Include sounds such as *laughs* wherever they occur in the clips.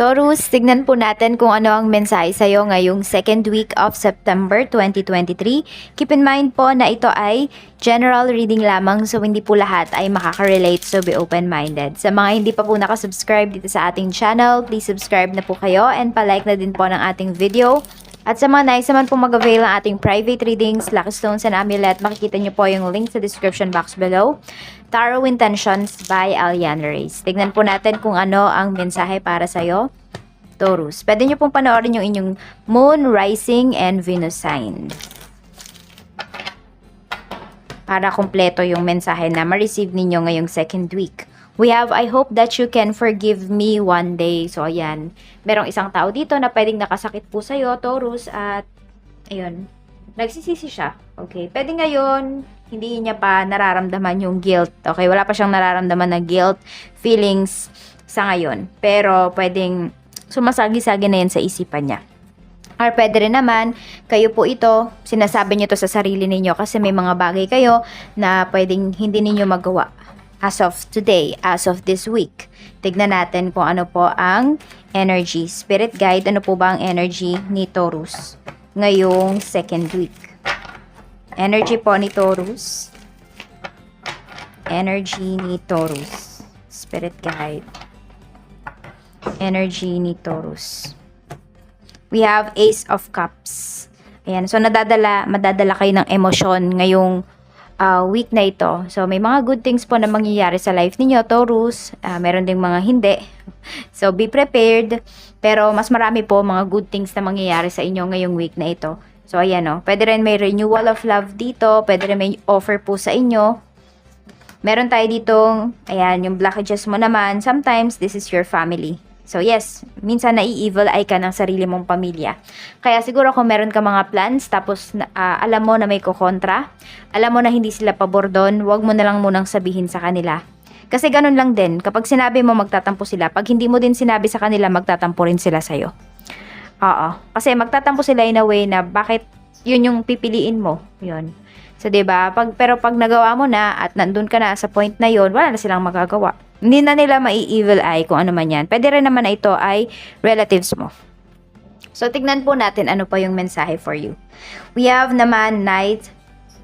Taurus, tignan po natin kung ano ang mensahe sa'yo ngayong second week of September 2023. Keep in mind po na ito ay general reading lamang so hindi po lahat ay makaka-relate so be open-minded. Sa mga hindi pa po nakasubscribe dito sa ating channel, please subscribe na po kayo and palike na din po ng ating video. At sa mga nais naman po mag-avail ng ating private readings, Lucky Stones and Amulet, makikita niyo po yung link sa description box below. Tarot Intentions by Alian Reyes. Tignan po natin kung ano ang mensahe para sa'yo. Taurus. Pwede niyo pong panoorin yung inyong Moon, Rising, and Venus sign. Para kumpleto yung mensahe na ma-receive ninyo ngayong second week. We have, I hope that you can forgive me one day. So, ayan. Merong isang tao dito na pwedeng nakasakit po sa'yo, Taurus, at, ayun, nagsisisi siya. Okay. Pwede ngayon, hindi niya pa nararamdaman yung guilt. Okay. Wala pa siyang nararamdaman na guilt, feelings sa ngayon. Pero, pwedeng sumasagi-sagi na yan sa isipan niya. Or pwede rin naman, kayo po ito, sinasabi niyo to sa sarili ninyo kasi may mga bagay kayo na pwedeng hindi ninyo magawa as of today, as of this week. Tignan natin kung ano po ang energy. Spirit guide, ano po ba ang energy ni Taurus ngayong second week? Energy po ni Taurus. Energy ni Taurus. Spirit guide. Energy ni Taurus. We have Ace of Cups. Ayan, so nadadala, madadala kayo ng emosyon ngayong uh, week na ito. So, may mga good things po na mangyayari sa life ninyo, Taurus. Uh, meron ding mga hindi. *laughs* So, be prepared. Pero, mas marami po mga good things na mangyayari sa inyo ngayong week na ito. So, ayan o. Pwede rin may renewal of love dito. Pwede rin may offer po sa inyo. Meron tayo ditong, ayan, yung blockages mo naman. Sometimes, this is your family. So yes, minsan nai-evil eye ka ng sarili mong pamilya. Kaya siguro kung meron ka mga plans tapos uh, alam mo na may kukontra, alam mo na hindi sila pabor doon, wag mo na lang munang sabihin sa kanila. Kasi ganun lang din, kapag sinabi mo magtatampo sila, pag hindi mo din sinabi sa kanila, magtatampo rin sila sa'yo. Oo. Kasi magtatampo sila in a way na bakit yun yung pipiliin mo. Yun. So, 'di ba? Pag pero pag nagawa mo na at nandun ka na sa point na 'yon, wala na silang magagawa. Hindi na nila mai-evil eye kung ano man 'yan. Pwede rin naman na ito ay relatives mo. So, tignan po natin ano pa yung mensahe for you. We have naman Knight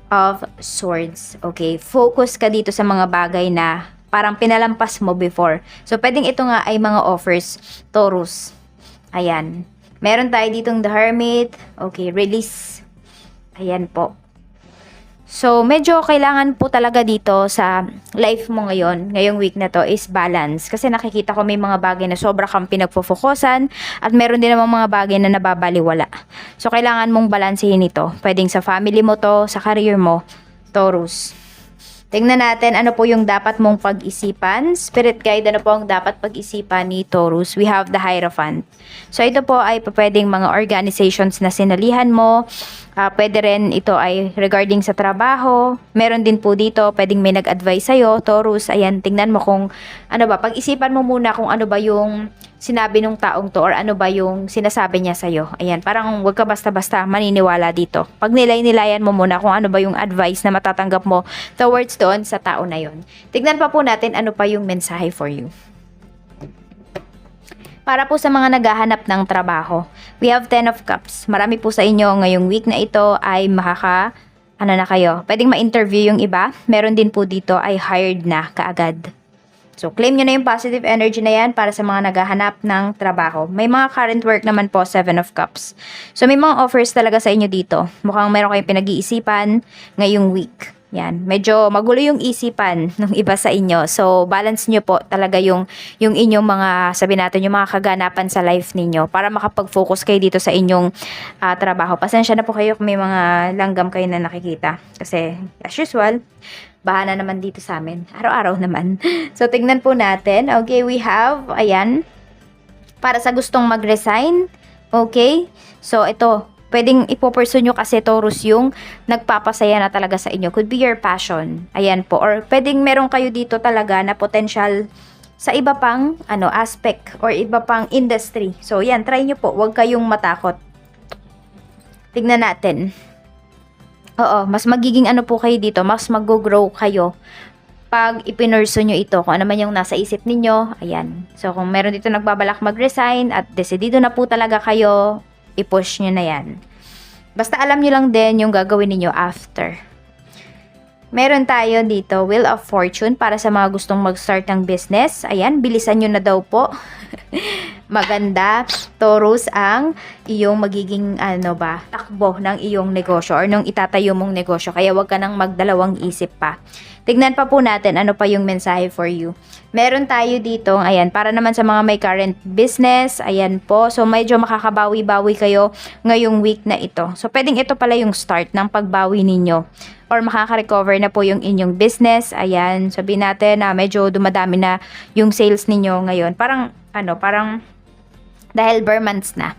of Swords. Okay, focus ka dito sa mga bagay na parang pinalampas mo before. So, pwedeng ito nga ay mga offers, Taurus. Ayan. Meron tayo ditong The Hermit. Okay, release. Ayan po. So, medyo kailangan po talaga dito sa life mo ngayon, ngayong week na to, is balance. Kasi nakikita ko may mga bagay na sobra kang pinagpo-focusan at meron din namang mga bagay na nababaliwala. So, kailangan mong balansehin ito. Pwedeng sa family mo to, sa career mo, Taurus. Tingnan natin ano po yung dapat mong pag-isipan. Spirit guide, ano po ang dapat pag-isipan ni Taurus? We have the Hierophant. So, ito po ay pwedeng mga organizations na sinalihan mo. Uh, pwede rin ito ay regarding sa trabaho. Meron din po dito, pwedeng may nag-advise sa'yo. Taurus, ayan, tingnan mo kung ano ba. Pag-isipan mo muna kung ano ba yung sinabi nung taong to or ano ba yung sinasabi niya sa'yo. Ayan, parang huwag ka basta-basta maniniwala dito. Pag nilay-nilayan mo muna kung ano ba yung advice na matatanggap mo towards doon sa tao na yon. Tignan pa po natin ano pa yung mensahe for you. Para po sa mga naghahanap ng trabaho, we have 10 of cups. Marami po sa inyo ngayong week na ito ay makaka ano na kayo, pwedeng ma-interview yung iba. Meron din po dito ay hired na kaagad. So, claim nyo na yung positive energy na yan para sa mga naghahanap ng trabaho. May mga current work naman po, Seven of Cups. So, may mga offers talaga sa inyo dito. Mukhang meron kayong pinag-iisipan ngayong week. Yan, medyo magulo yung isipan *laughs* ng iba sa inyo. So, balance nyo po talaga yung, yung inyong mga, sabi natin, yung mga kaganapan sa life ninyo para makapag-focus kayo dito sa inyong uh, trabaho. Pasensya na po kayo kung may mga langgam kayo na nakikita. Kasi, as usual, bahala naman dito sa amin. Araw-araw naman. *laughs* So, tignan po natin. Okay, we have, ayan, para sa gustong mag-resign. Okay, so ito, pwedeng ipopursue nyo kasi Taurus yung nagpapasaya na talaga sa inyo. Could be your passion. Ayan po. Or pwedeng meron kayo dito talaga na potential sa iba pang ano aspect or iba pang industry. So, yan, try nyo po. Huwag kayong matakot. Tignan natin. Oo, mas magiging ano po kayo dito, mas mag-grow kayo pag ipinurso nyo ito, kung ano man yung nasa isip ninyo, ayan. So, kung meron dito nagbabalak mag-resign at desidido na po talaga kayo, i-push nyo na yan. Basta alam nyo lang din yung gagawin ninyo after. Meron tayo dito, Wheel of Fortune para sa mga gustong mag-start ng business. Ayan, bilisan nyo na daw po. *laughs* Maganda, Taurus ang iyong magiging ano ba, takbo ng iyong negosyo or nung itatayo mong negosyo. Kaya wag ka nang magdalawang isip pa. Tignan pa po natin ano pa yung mensahe for you. Meron tayo dito, ayan, para naman sa mga may current business, ayan po. So medyo makakabawi-bawi kayo ngayong week na ito. So pwedeng ito pala yung start ng pagbawi ninyo or makaka-recover na po yung inyong business. Ayan, sabihin natin na medyo dumadami na yung sales ninyo ngayon. Parang, ano, parang dahil bare months na.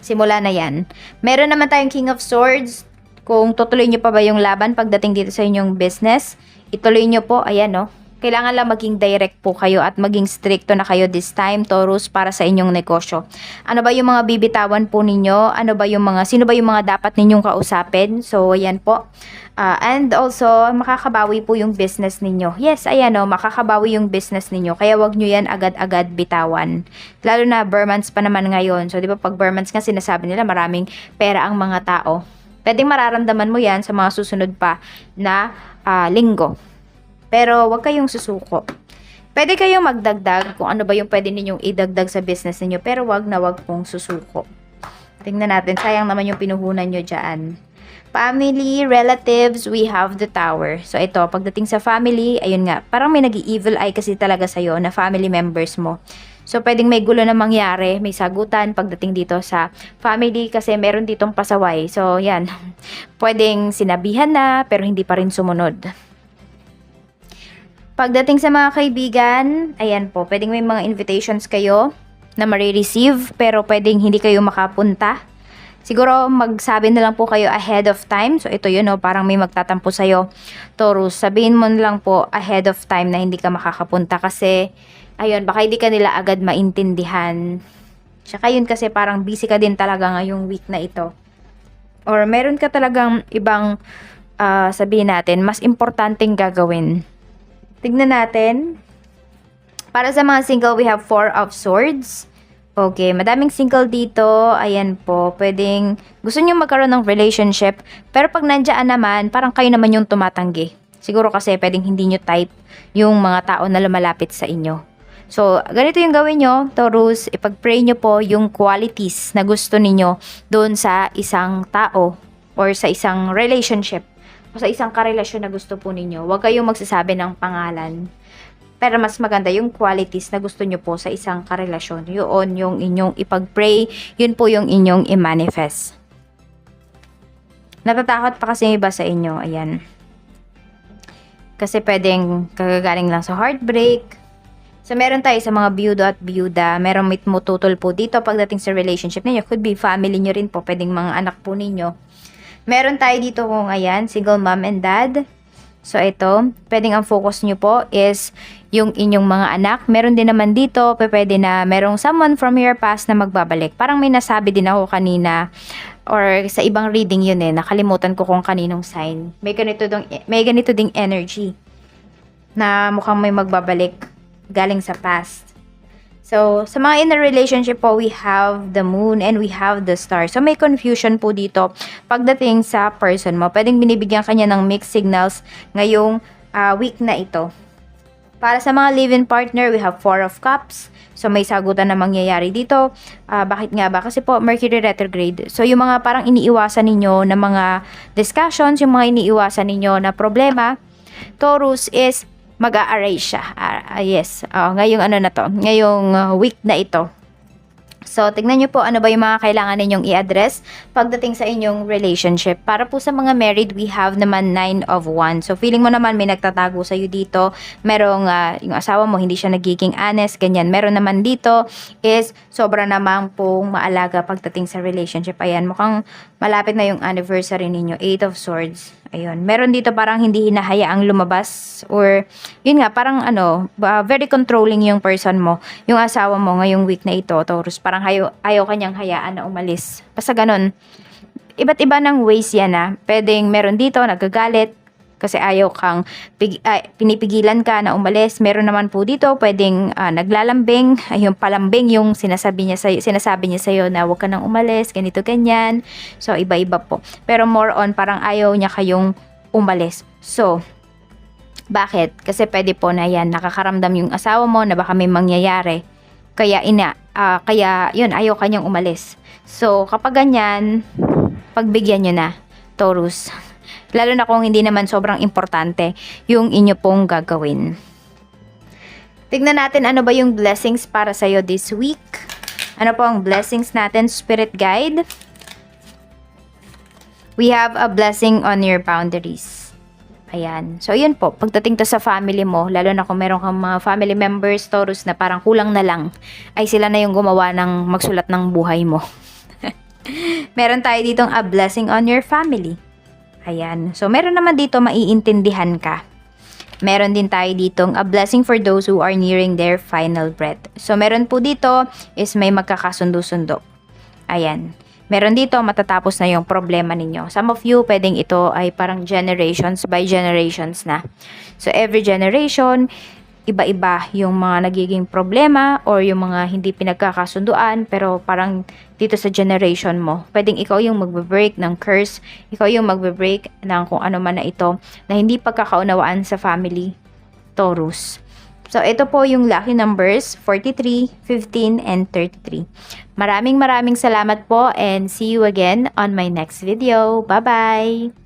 Simula na yan. Meron naman tayong King of Swords. Kung tutuloy nyo pa ba yung laban pagdating dito sa inyong business, ituloy nyo po. Ayan, no. Kailangan lang maging direct po kayo at maging stricto na kayo this time, Taurus, para sa inyong negosyo. Ano ba yung mga bibitawan po ninyo? Ano ba yung mga, sino ba yung mga dapat ninyong kausapin? So, ayan po. Ah, and also, makakabawi po yung business ninyo. Yes, ayan o, makakabawi yung business ninyo. Kaya wag nyo yan agad-agad bitawan. Lalo na Burmans pa naman ngayon. So, di ba pag Burmans nga sinasabi nila maraming pera ang mga tao. Pwedeng mararamdaman mo yan sa mga susunod pa na ah, linggo. Pero wag kayong susuko. Pwede kayong magdagdag kung ano ba yung pwede ninyong idagdag sa business ninyo. Pero wag na wag pong susuko. Tingnan natin, sayang naman yung pinuhunan nyo dyan. Family, relatives, we have the tower. So ito, pagdating sa family, ayun nga, parang may nag evil eye kasi talaga sa'yo na family members mo. So pwedeng may gulo na mangyari, may sagutan pagdating dito sa family kasi meron ditong pasaway. So yan, *laughs* pwedeng sinabihan na pero hindi pa rin sumunod. Pagdating sa mga kaibigan, ayan po, pwedeng may mga invitations kayo na marireceive pero pwedeng hindi kayo makapunta. Siguro magsabi na lang po kayo ahead of time. So ito yun, no, parang may magtatampo sa'yo. Taurus, sabihin mo na lang po ahead of time na hindi ka makakapunta kasi ayun, baka hindi ka nila agad maintindihan. Tsaka yun kasi parang busy ka din talaga ngayong week na ito. Or meron ka talagang ibang ah, sabihin natin, mas importanteng gagawin. Tignan natin. Para sa mga single, we have four of swords. Okay, madaming single dito. Ayan po, pwedeng gusto nyo magkaroon ng relationship. Pero pag nandiyan naman, parang kayo naman yung tumatanggi. Siguro kasi pwedeng hindi nyo type yung mga tao na lumalapit sa inyo. So, ganito yung gawin nyo, Taurus, ipag-pray nyo po yung qualities na gusto ninyo doon sa isang tao or sa isang relationship o sa isang karelasyon na gusto po ninyo. Huwag kayong magsasabi ng pangalan. Pero mas maganda yung qualities na gusto nyo po sa isang karelasyon. Yun yung inyong ipag-pray, yun po yung inyong i-manifest. Natatakot pa kasi yung iba sa inyo, ayan. Kasi pwedeng kagagaling lang sa heartbreak. So, meron tayo sa mga biyudo at biyuda. Meron may tumututol po dito pagdating sa relationship ninyo. Could be family nyo rin po. Pwedeng mga anak po ninyo. Meron tayo dito kung ayan, single mom and dad. So, ito, pwedeng ang focus nyo po is yung inyong mga anak. Meron din naman dito, pwede na merong someone from your past na magbabalik. Parang may nasabi din ako kanina or sa ibang reading yun eh, nakalimutan ko kung kaninong sign. May ganito, dong, may ganito ding energy na mukhang may magbabalik galing sa past. So, sa mga in a relationship po, we have the moon and we have the star. So, may confusion po dito pagdating sa person mo. Pwedeng binibigyan kanya ng mixed signals ngayong ah, week na ito. Para sa mga live-in partner, we have Four of Cups. So, may sagutan na mangyayari dito. Ah, bakit nga ba? Kasi po, Mercury retrograde. So, yung mga parang iniiwasan ninyo na mga discussions, yung mga iniiwasan ninyo na problema, Taurus is mag-a-array siya. Ah, ah, yes. Oh, ngayong ano na to, ngayong uh, week na ito. So, tignan nyo po ano ba yung mga kailangan ninyong i-address pagdating sa inyong relationship. Para po sa mga married, we have naman 9 of Wands. So, feeling mo naman may nagtatago sa'yo dito. Merong ah, yung asawa mo hindi siya nagiging honest, ganyan. Meron naman dito is sobra namang pong maalaga pagdating sa relationship. Ayan, mukhang malapit na yung anniversary ninyo. 8 of Swords. Ayun. Meron dito parang hindi hinahayaang lumabas or yun nga, parang ano, ba- very controlling yung person mo. Yung asawa mo ngayong week na ito, Taurus, parang ayaw, ayaw kanyang hayaan na umalis. Basta ganun. Iba't iba ng ways yan ah. Pwedeng meron dito, nagagalit, kasi ayaw kang pig- ay, pinipigilan ka na umalis. Meron naman po dito pwedeng ah, naglalambing, yung palambing yung sinasabi niya sa sinasabi niya sa na huwag ka nang umalis, ganito ganyan. So iba-iba po. Pero more on parang ayaw niya kayong umalis. So bakit? Kasi pwede po na yan nakakaramdam yung asawa mo na baka may mangyayari. Kaya ina ah, kaya yun ayaw kanyang umalis. So kapag ganyan, pagbigyan nyo na, Taurus. Lalo na kung hindi naman sobrang importante yung inyo pong gagawin. Tignan natin ano ba yung blessings para sa'yo this week. Ano po ang blessings natin, Spirit Guide? We have a blessing on your boundaries. Ayan. So, yun po. Pagdating to sa family mo, lalo na kung meron kang mga family members, Taurus, na parang kulang na lang, ay sila na yung gumawa ng magsulat ng buhay mo. *laughs* meron tayo ditong a blessing on your family. Ayan. So, meron naman dito maiintindihan ka. Meron din tayo ditong a blessing for those who are nearing their final breath. So, meron po dito is may magkakasundo-sundo. Ayan. Meron dito, matatapos na yung problema ninyo. Some of you, pwedeng ito ay parang generations by generations na. So, every generation, iba-iba yung mga nagiging problema or yung mga hindi pinagkakasunduan pero parang dito sa generation mo, pwedeng ikaw yung magbe-break ng curse, ikaw yung magbe-break ng kung ano man na ito na hindi pagkakaunawaan sa family Taurus. So, ito po yung lucky numbers, 43, 15, and 33. Maraming maraming salamat po and see you again on my next video. Bye-bye!